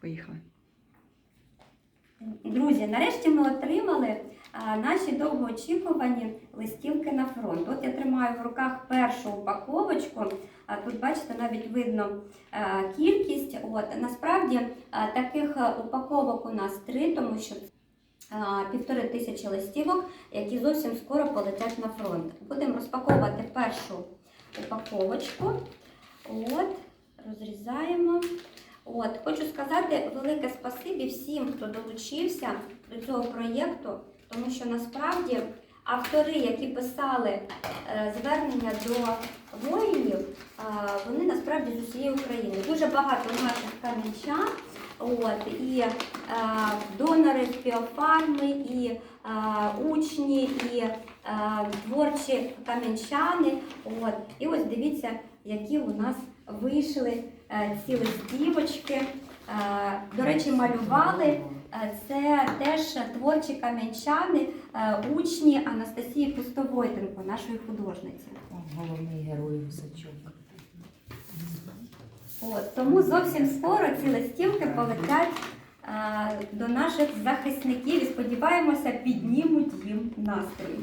Поїхали. Друзі, нарешті ми отримали наші довгоочікувані листівки на фронт. От я тримаю в руках першу упаковочку. Тут бачите, навіть видно кількість. От насправді таких упаковок у нас три, тому що півтори тисячі листівок, які зовсім скоро полетять на фронт. Будемо розпаковувати першу упаковочку. От, розрізаємо. От, хочу сказати велике спасибі всім, хто долучився до цього проєкту, тому що насправді автори, які писали е, звернення до воїнів, е, вони насправді з усієї України. Дуже багато наших кам'янчан, от, і е, донори з біофарми, і е, учні, і е, творчі кам'янчани. От. І ось дивіться, які у нас вийшли е, ці листівочки. Е, До речі, малювали. Е, Це теж творчі кам'янчани, е, учні Анастасії Пустовойтенко, нашої художниці. Головний герой гусачок. От, тому зовсім скоро ці листівки полетять е, до наших захисників і сподіваємося, піднімуть їм настрій.